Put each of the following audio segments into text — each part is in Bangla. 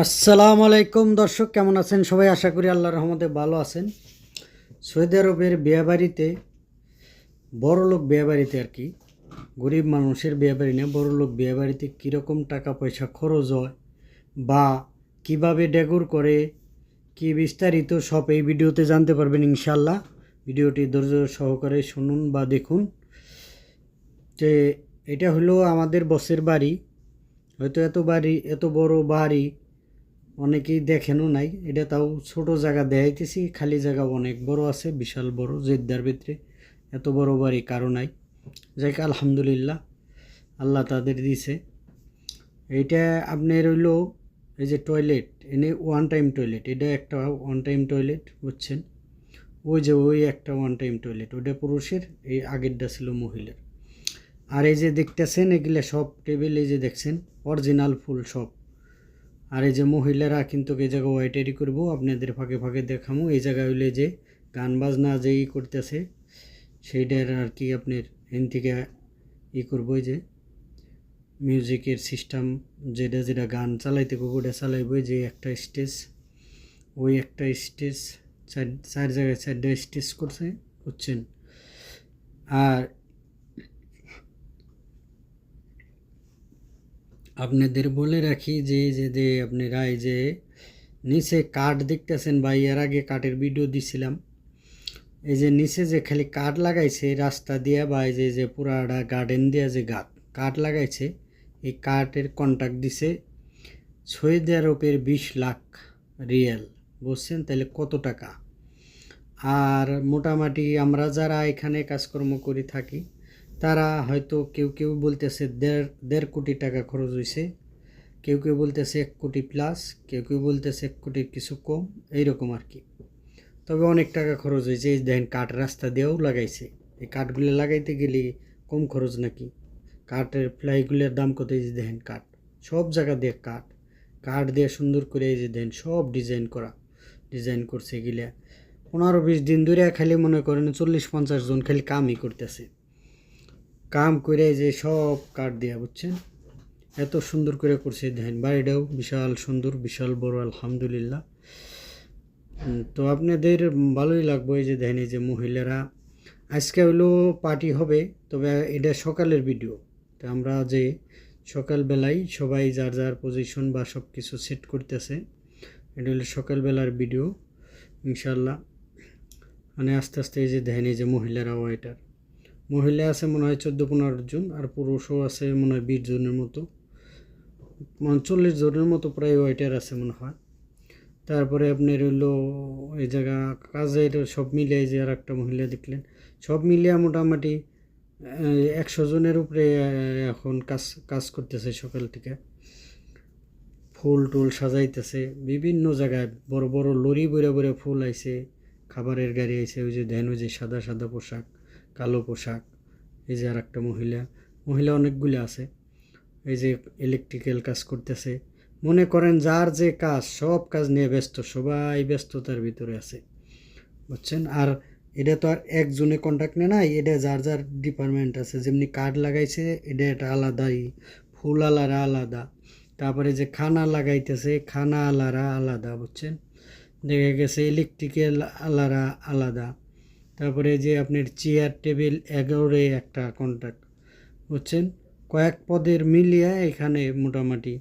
আসসালামু আলাইকুম দর্শক, কেমন আছেন সবাই? আশা করি আল্লাহর রহমতে ভালো আছেন। সৌদি আরবের বিয়েবাড়িতে বড় লোক বিয়েবাড়িতে আর কি, গরিব মানুষের বিয়েবাড়ি না বড় লোক বিয়েবাড়িতে কীরকম টাকা পয়সা খরচ হয় বা কীভাবে ডেকোর করে, কি বিস্তারিত সব এই ভিডিওতে জানতে পারবেন ইনশাল্লাহ ভিডিওটি ধৈর্য সহকারে শুনুন বা দেখুন। যে এটা হলো আমাদের বসের বাড়ি, হয়তো এত বাড়ি, এত বড় বাড়ি অনেকেই দেখেনও নাই। এটা তাও ছোট জায়গা দেখাইতেছি, খালি জায়গা অনেক বড় আছে, বিশাল বড়, জেদ্দার ভিতরে। এত বড় বাড়ি কারও নাই। যাই আলহামদুলিল্লাহ, আল্লাহ তাদের দিছে। এইটা আপনি হইল এই যে টয়লেট এনে ওয়ান টাইম টয়লেট এটা একটা ওয়ান টাইম টয়লেট বুঝছেন? ওই যে ওই একটা ওয়ান টাইম টয়লেট ওটা পুরুষের, এই আগেরটা ছিল মহিলার। আর এই যে দেখতেছেন, এগুলো সব টেবিল এই যে দেখছেন অরিজিনাল ফুল সব। আর এই যে মহিলারা কিন্তু এই জায়গা ওয়াইটারি করব, আপনাদের ফাঁকে ফাঁকে দেখামো। এই জায়গায় হইলে যে গান বাজনা যেই করতেছে, সেইটার আর কি আপনার এন থেকে ই করব যে মিউজিকের সিস্টেম যেটা যেটা গান চালাইতে ওটা চালাইবো যে একটা স্টেজ ওই একটা স্টেজ চার চার জায়গায় চারটা স্টেজ করছে করছেন আর আপনাদের বলে রাখি যে যে যে আপনারা এই যে নিচে কাঠ দেখতেছেন বা এর আগে কাঠের ভিডিও দিছিলাম। এই যে নিচে যে খালি কাঠ লাগাইছে, রাস্তা দিয়া বা এই যে যে পুরাটা গার্ডেন দিয়া যে গাছ কাঠ লাগাইছে, এই কাঠের কন্ট্যাক্ট দিছে সৌদি আরবের বিশ লাখ রিয়েল বুঝছেন? তাহলে কত টাকা? আর মোটামুটি আমরা যারা এখানে কাজকর্ম করে থাকি তারা হয়তো কেউ কেউ বলতেছে দেড় দেড় কোটি টাকা খরচ হয়েছে কেউ কেউ বলতেছে এক কোটি প্লাস কেউ কেউ বলতেছে এক কোটির কিছু কম, এইরকম আর কি তবে অনেক টাকা খরচ হয়েছে এই দেখেন কাঠ রাস্তা দিয়েও লাগাইছে। এই কাঠগুলো লাগাইতে গেলে কম খরচ নাকি? কাঠের ফ্লাইগুলোর দাম কত? এই যে দেখেন কাঠ। সব জায়গা দিয়ে কাঠ। কাঠ দিয়ে সুন্দর করে এই যে দেখেন সব ডিজাইন করা। ডিজাইন করছে এগুলা পনেরো, বিশ দিন ধরে খালি মনে করেন চল্লিশ, পঞ্চাশ জন খালি কামই করতেছে। কাম করে যে সব কাঠ দেওয়া বুঝছেন? এত সুন্দর করে করছে দেখেন, বাড়িটাও বিশাল সুন্দর, বিশাল বড়, আলহামদুলিল্লাহ। তো আপনাদের ভালোই লাগবে এই যে দেখেন যে মহিলারা। আজকে হলো পার্টি হবে, তবে এটা সকালের ভিডিও। তো আমরা যে সকালবেলায় সবাই যার যার পজিশন বা সব কিছু সেট করতেছে, এটা হলো সকালবেলার ভিডিও ইনশাল্লাহ মানে আস্তে আস্তে এই যে এই যে মহিলারা ওয়েটার মহিলা আছে মনে হয় চোদ্দ পনেরো জন আর পুরুষও আছে মনে হয় বিশ জনের মতো। মানে চল্লিশ জনের মতো প্রায় ওয়েটার আছে মনে হয়। তারপরে আপনার হইল এই জায়গা কাজের সব মিলে যে আর একটা মহিলা দেখলেন, সব মিলিয়ে মোটামুটি একশো জনের উপরে এখন কাজ কাজ করতেছে সকাল থেকে। ফুল টুল সাজাইতেছে, বিভিন্ন জায়গায় বড় বড় লরি বইরে বইরে ফুল আইছে, খাবারের গাড়ি আইছে, ওই যে দেন ওই যে সাদা সাদা পোশাক। কালো পোশাক, এই যে আর একটা মহিলা মহিলা অনেকগুলো আছে, এই যে ইলেকট্রিক্যাল কাজ করতেছে। মনে করেন যার যে কাজ, সব কাজ নিয়ে ব্যস্ত, সবাই ব্যস্ততার ভিতরে আছে, বুঝছেন? আর এটা তো আর একজনে কন্ট্যাক্ট নেয় নাই, এটা যার যার ডিপার্টমেন্ট আছে, যেমনি কার্ড লাগাইছে, এটা একটা আলাদাই, ফুল আলারা আলাদা। তারপরে যে খানা লাগাইতেছে, খানা আলারা আলাদা, বুঝছেন? দেখা গেছে ইলেকট্রিক্যাল আলারা আলাদা। তারপরে যে আপনার চেয়ার টেবিল এগারোরে একটা কন্ট্রাক্ট বুঝছেন? কয়েক পদের মিলিয়ে এখানে মোটামুটি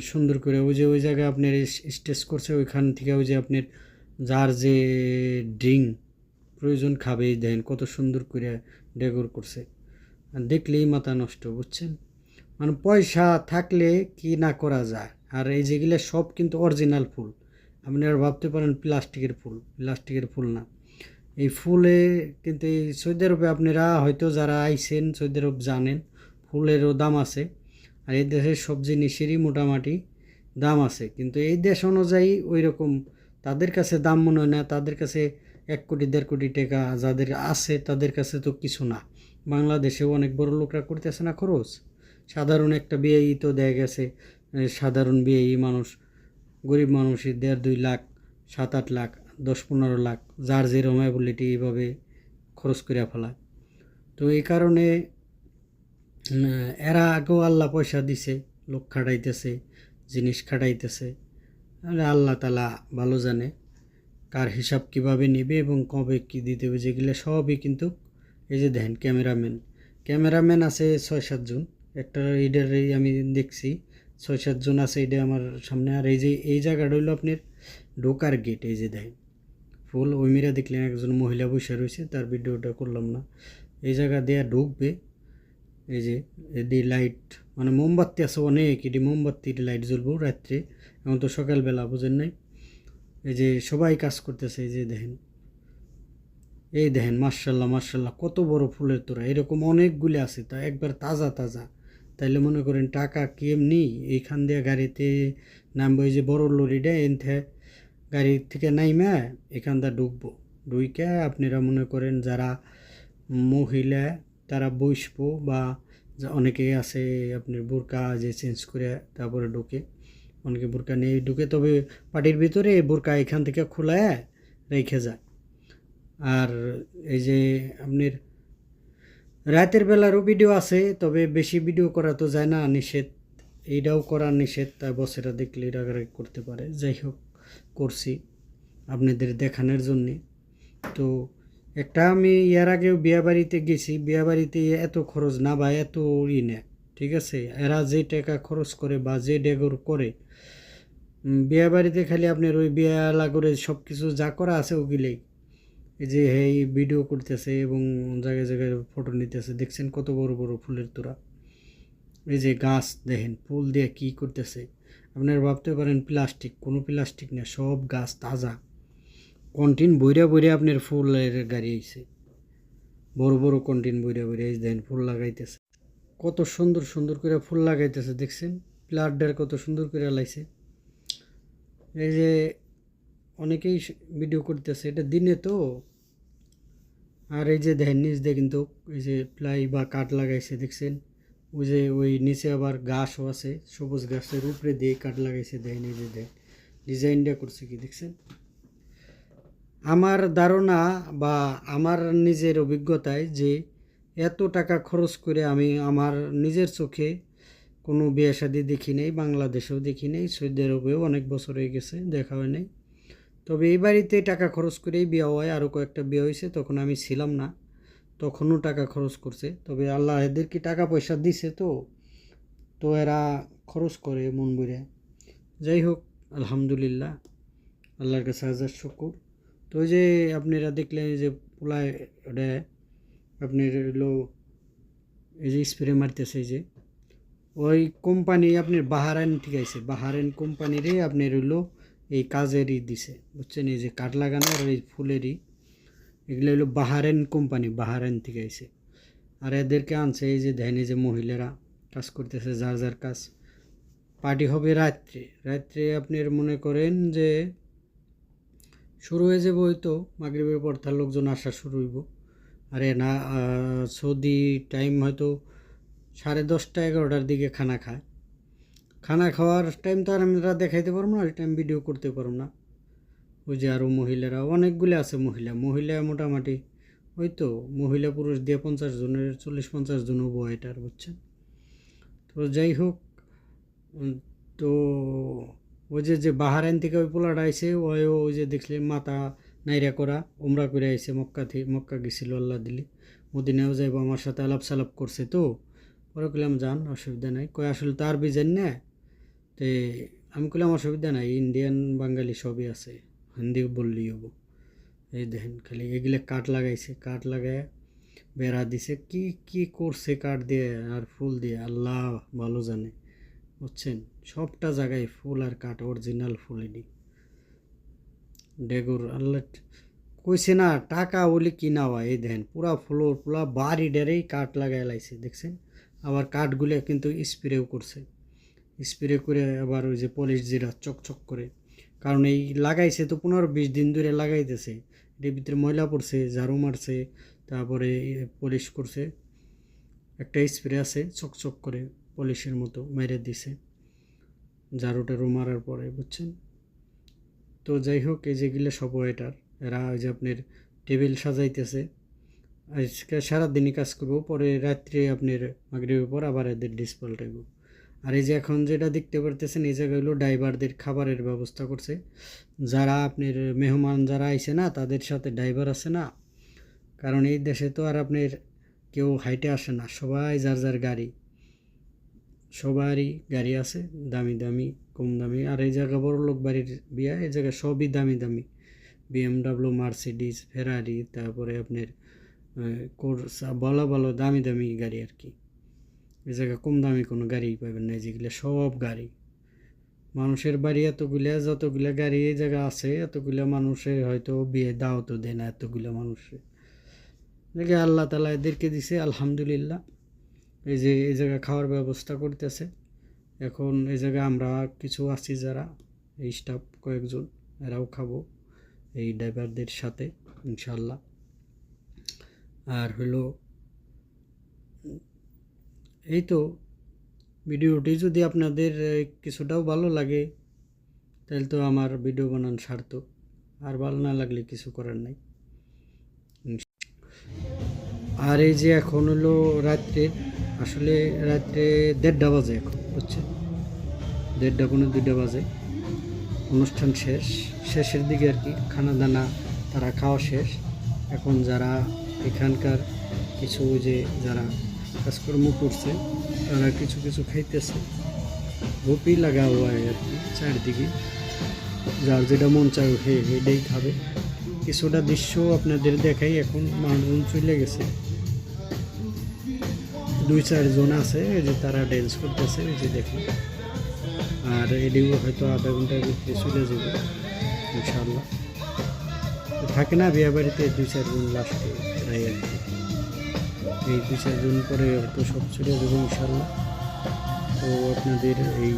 সুন্দর করে ওই যে ওই জায়গায় আপনার স্টেজ করছে, ওইখান থেকে ওই যে আপনার যার যে ড্রিঙ্ক প্রয়োজন খাবে, দেখেন কত সুন্দর করে ডেকোর করছে। আর দেখলেই মাথা নষ্ট, বুঝছেন? মানে পয়সা থাকলে কি না করা যায়? আর এই যেগুলো সব কিন্তু অরিজিনাল ফুল। আপনারা ভাবতে পারেন প্লাস্টিকের ফুল প্লাস্টিকের ফুল না। এই ফুলে কিন্তু এই সৌদি আরবে আপনারা হয়তো যারা আইছেন, সৌদি আরব জানেন, ফুলেরও দাম আছে। আর এই দেশের সব জিনিসেরই মোটামুটি দাম আছে। কিন্তু এই দেশ অনুযায়ী ওই রকম তাদের কাছে দাম মনে হয় না। তাদের কাছে এক কোটি, দেড় কোটি টাকা যাদের আছে, তাদের কাছে তো কিছু না। বাংলাদেশেও অনেক বড় লোকরা করতেছে না খরচ। সাধারণ একটা বিয়েই তো দেখা গেছে। সাধারণ বিয়েই মানুষ, গরিব মানুষই দেড় দুই লাখ, সাত আট লাখ দশ পনেরো লাখ, যার যেরকম অ্যাবিলিটি এইভাবে খরচ করে ফেলায় তো এই কারণে এরা আগেও আল্লাহ পয়সা দিছে, লোক খাটাইতেছে, জিনিস খাটাইতেছে। আল্লাহ তালা ভালো জানে কার হিসাব কীভাবে নেবে এবং কবে কি দিতে হবে, যেগুলো সবই কিন্তু এই যে দেখেন ক্যামেরাম্যান। ক্যামেরাম্যান আছে ছয় সাতজন একটা এইটারই আমি দেখছি ছয় সাতজন আছে এটা আমার সামনে। আর এই যে, এই জায়গাটা হইল আপনার ঢোকার গেট এই যে দেখেন। ফুল ওই মেয়েরা দেখলেন একজন মহিলা বসে রয়েছে, তার ভিডিওটা করলাম না। এই জায়গা দিয়ে ঢুকবে, এই যে, এদি লাইট মানে মোমবাতি আছে অনেক এটি মোমবাতির লাইট জ্বলবো রাত্রে, এখন তো সকালবেলা, বুঝেন নাই? এই যে, সবাই কাজ করতেছে, এই যে দেখেন। এই দেখেন মার্শাল্লাহ মার্শাল্লাহ কত বড় ফুলের তোরা এরকম অনেকগুলি আছে, তা একবার তাজা তাজা। তাইলে মনে করেন টাকা কি এমনি? এইখান দিয়ে গাড়িতে নামবো, এই যে বড় লরিটা, এনথে গাড়ি থেকে নাইমা এখান দিয়ে ঢুকবো। ঢুইকে আপনারা মনে করেন যারা মহিলা, তারা বসবো বা অনেকে আছে আপনার বোরকা যে চেঞ্জ করে তারপরে ঢুকে। অনেকে বোরকা নিয়ে ঢুকে, তবে পাটির ভিতরে বোরকা এখান থেকে খোলায় রেখে যায়। আর এই যে আপনার রাতের বেলারও ভিডিও আছে, তবে বেশি ভিডিও করা তো যায় না, নিষেধ। এইটাও করা নিষেধ তাই বসেরা দেখলে রাগারাগি করতে পারে। যাই হোক। করছি আপনাদের দেখানোর জন্যে। তো একটা আমি এর আগেও বিয়া বাড়িতে গেছি বিয়া বাড়িতে এত খরচ না বা এত ই না ঠিক আছে? এরা যে টাকা খরচ করে বা যে ডেগর করে উম, বিয়া বাড়িতে খালি আপনার ওই বিয়া লাগরে সব কিছু যা করা আছে ওগুলোই। যে এই ভিডিও করতেছে এবং জায়গায় জায়গায় ফটো নিতেছে দেখছেন কত বড় বড় ফুলের তোরা এই যে গাছ দেখেন ফুল দিয়ে কি করতেছে। আপনারা ভাবতে পারেন প্লাস্টিক, কোনো প্লাস্টিক না, সব গাছ তাজা। কন্টিন বইরা বইরা আপনার ফুলের গাড়ি আইছে। বড় বড় কন্টিন বইরা বইরা এই দেন ফুল লাগাইতেছে। কত সুন্দর সুন্দর করে ফুল লাগাইতেছে, দেখছেন? প্লাডার কত সুন্দর করে লাইছে এই যে অনেকেই ভিডিও করতেছে, এটা দিনে তো। আর এই যে দেখেন নিচ দিয়ে কিন্তু এই যে প্লাই বা কাঠ লাগাইছে, দেখছেন? ওই যে ওই নিচে আবার ঘাসও আছে, সবুজ ঘাসের উপরে দিয়ে কাঠ লাগাইছে দেয় এই দেয় ডিজাইনটা করছে কি দেখছেন? আমার ধারণা বা আমার নিজের অভিজ্ঞতায় যে এত টাকা খরচ করে আমি আমার নিজের চোখে কোনো বিয়ে শাদি দেখি নেই, বাংলাদেশেও দেখি নেই, সৌদি আরবেও অনেক বছর হয়ে গেছে, দেখা হয় নাই। তবে এই বাড়িতে টাকা খরচ করেই বিয়ে হয় আরও কয়েকটা বিয়ে হয়েছে, তখন আমি ছিলাম না। তখনও টাকা খরচ করছে। তবে আল্লাহ এদেরকে টাকা পয়সা দিছে তো তো এরা খরচ করে মন বুড়ে যাই হোক, আলহামদুলিল্লাহ, আল্লাহর কাছে হাজার শুকুর। তো ওই যে আপনারা দেখলেন যে পোলায় ওটা, আপনার হলো এই যে স্প্রে মারতেছে যে, ওই কোম্পানি আপনার বাহারাইন ঠিক আছে বাহারাইন কোম্পানিরই আপনার হইল এই কাজেরই দিছে। বুঝছেন? এই যে কাঠ লাগানো আর এই ফুলেরই এগুলো হলো বাহারেন কোম্পানি, বাহারেন থেকে আইছে। আর এদেরকে আনছে এই যে এই যে মহিলারা কাজ করতেছে, যার যার কাজ। পার্টি হবে রাত্রে। রাত্রে আপনার মনে করেন যে শুরু হয়ে যাবে হয়তো, মাগরিবের পর তার লোকজন আসা শুরু হইব। আরে না সৌদি টাইম হয়তো সাড়ে দশটা, এগারোটার দিকে খানা খায়। খানা খাওয়ার টাইম তো আর আমরা দেখাইতে পারব না, ওই টাইম ভিডিও করতে পারব না। ওই যে আরও মহিলারা, অনেকগুলো আছে মহিলা। মহিলা মোটামুটি, ওই তো মহিলা পুরুষ দিয়ে পঞ্চাশ জনের, চল্লিশ পঞ্চাশ জন হব এটার বুঝছেন? তো যাই হোক তো ওই যে যে বাহার বাহারাইন থেকে ওই পোলাটা আইসে ওই ওই যে দেখলে মাথা নাইরা করা, উমরা করে আইসে মক্কা থেকে মক্কা গেছিল আল্লাহ দিলি। মদিনাও যাইব, আমার সাথে আলাপ সালাপ করছে তো। পরে কইলাম, যান, অসুবিধা নাই। কয়, আসলে তো তার বিজেন না? তে আমি কইলাম, অসুবিধা নাই, ইন্ডিয়ান বাঙালি সবই আছে। হিন্দি বললেই হব। এই দেখেন খালি এগুলো কাঠ লাগাইছে, কাঠ লাগায় বেড়া দিছে। কি কি করছে কাঠ দিয়ে আর ফুল দিয়ে? আল্লাহ ভালো জানে, বুঝছেন? সবটা জায়গায় ফুল আর কাঠ অরিজিনাল ফুলেরই ডেগুর আল্লাহ কইছে না, টাকা বলে কিনা হয়, এই দেখেন, পুরা ফ্লোর পুরা বাড়ি ডেরেই কাঠ লাগাই লাইছে, দেখছেন? আবার কাঠগুলো কিন্তু স্প্রেও করছে। স্প্রে করে আবার ওই যে পলিশ জিরা চকচক করে। কারণ এই লাগাইছে তো পনেরো বিশ দিন ধরে লাগাইতেছে। এটার ভিতরে ময়লা পড়ছে, ঝাড়ু মারছে, তারপরে পলিশ করছে। একটা স্প্রে আছে, চকচক করে পলিশের মতো মেরে দিছে। ঝাড়ু টাড়ু মারার পরে, বুঝছেন? তো যাই হোক, এই যেগুলো সব ওয়েটার এরা ওই যে আপনার টেবিল সাজাইতেছে। আজকে সারাদিনই কাজ করব, পরে রাত্রে আপনার মাগরিবের পর আবার এদের ডিস আর এই যে এখন যেটা দেখতে পারতেছেন, এই জায়গা হলো ড্রাইভারদের খাবারের ব্যবস্থা করছে। যারা আপনার মেহমান যারা আইছে না, তাদের সাথে ড্রাইভার আছে না। কারণ এই দেশে তো আর আপনার কেউ হাইটে আসে না, সবাই যার যার গাড়ি। সবারই গাড়ি আছে, দামি দামি, কম দামি। আর এই জায়গা বড় লোক বাড়ির বিয়া, এই জায়গা সবই দামি দামি। বিএমডাব্লিউ মার্সিডিস ফেরারি, তারপরে আপনার কোর্সা ভালো ভালো দামি দামি গাড়ি আর কি। এই জায়গা কম দামি কোনো গাড়ি পাবেন না যেগুলো সব গাড়ি। মানুষের বাড়ি এতগুলা, যতগুলা গাড়ি এই জায়গা আছে, এতগুলা মানুষের হয়তো বিয়ে দাও তো দেয় না এতগুলা মানুষের দেখে আল্লাহ তালা এদেরকে দিছে, আলহামদুলিল্লাহ। এই যে এই জায়গা খাওয়ার ব্যবস্থা করতেছে। এখন এই জায়গায় আমরা কিছু আছি যারা, এই স্টাফ কয়েকজন, এরাও খাব এই ড্রাইভারদের সাথে ইনশাল্লাহ আর হলো এই তো ভিডিওটি যদি আপনাদের কিছুটাও ভালো লাগে, তাহলে তো আমার ভিডিও বানান সার্থক। আর ভালো না লাগলে কিছু করার নাই। আর এই যে এখন হলো রাত্রের আসলে রাত্রে দেড়টা বাজে এখন, বুঝছেন? দেড়টা কোনো দুইটা বাজে। অনুষ্ঠান শেষ, শেষের দিকে আর কি খানা দানা তারা খাওয়া শেষ। এখন যারা এখানকার কিছু যে যারা কাজকর্ম করছে, তারা কিছু কিছু খাইতেছে। গোপি লাগা হওয়া আর কি, চারদিকে। যার যেটা মন চায় হে এটাই খাবে। কিছুটা দৃশ্য আপনাদের দেখাই এখন, মানুষজন চলে গেছে। দুই চারজন আছে যে তারা ড্যান্স করতেছে যে দেখুন। আর এডিও হয়তো আধা ঘণ্টার ভিতরে চলে যাবে ইনশাল্লাহ থাকে না বিয়ে বাড়িতে দুই চারজন লাস্টে এই দুই চারজন পরে হয়তো সব চলে যাবে ইনশাল্লাহ তো আপনাদের এই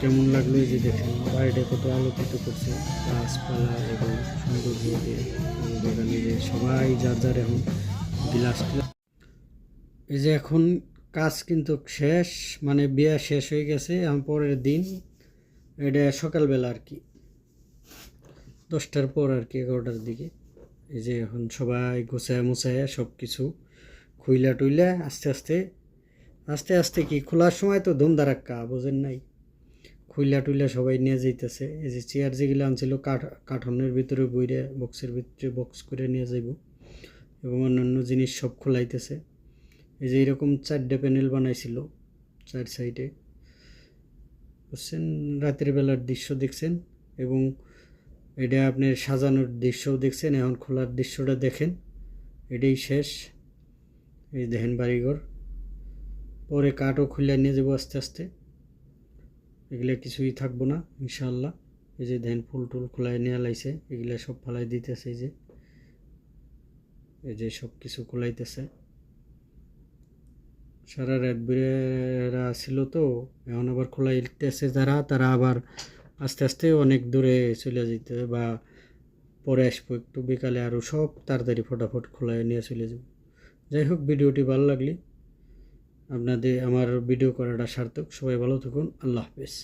কেমন লাগল যে দেখেন বাড়িটা কত আলোকিত করছে, গাছপালা এবং সৌন্দর্য দিয়ে সবাই যার যার এখন গিলাস এই যে এখন কাজ কিন্তু শেষ মানে বিয়া শেষ হয়ে গেছে পরের দিন এটা সকালবেলা আর কি, দশটার পর আর কি এগারোটার দিকে। এই যে এখন সবাই গোছায় মোছায় সব কিছু খুইলা টুইলা আস্তে আস্তে আস্তে আস্তে কি খোলার সময় তো ধুমধারাক্কা বোঝেন নাই। খুইলা টুইলা সবাই নিয়ে যাইতেছে। এই যে চেয়ার যেগুলো আনছিল কাঠ, কাঠনের ভিতরে বইরে, বক্সের ভিতরে বক্স করে নিয়ে যাইব এবং অন্যান্য জিনিস সব খোলাইতেছে। এই যে এরকম চারটে প্যানেল বানাইছিল চার সাইডে। বুঝছেন? রাতের বেলার দৃশ্য দেখছেন এবং এটা আপনি সাজানোর দৃশ্যও দেখছেন, এখন খোলার দৃশ্যটা দেখেন। এটাই শেষ। এই দেখেন বাড়িঘর। পরে কাঠও খুলে নিয়ে যাব আস্তে আস্তে। এগুলা কিছুই থাকব না ইনশাল্লাহ এই যে ধ্যান ফুল টুল খোলায় নিয়ে লাইছে, এগুলা সব ফালাই দিতেছে এই যে। এই যে সব কিছু খোলাইতেছে। সারা রাত বেড়া ছিল তো, এখন আবার খোলাইতেছে যারা, তারা আবার আস্তে আস্তে অনেক দূরে চলে যেতে হবে বা পরে আসব একটু বিকালে আরও সব তাড়াতাড়ি ফটাফট খোলায় নিয়ে চলে যাব। যাই হোক, ভিডিওটি ভালো লাগলে আপনাদের আমার ভিডিও করাটা সার্থক। সবাই ভালো থাকুন, আল্লাহ হাফেজ।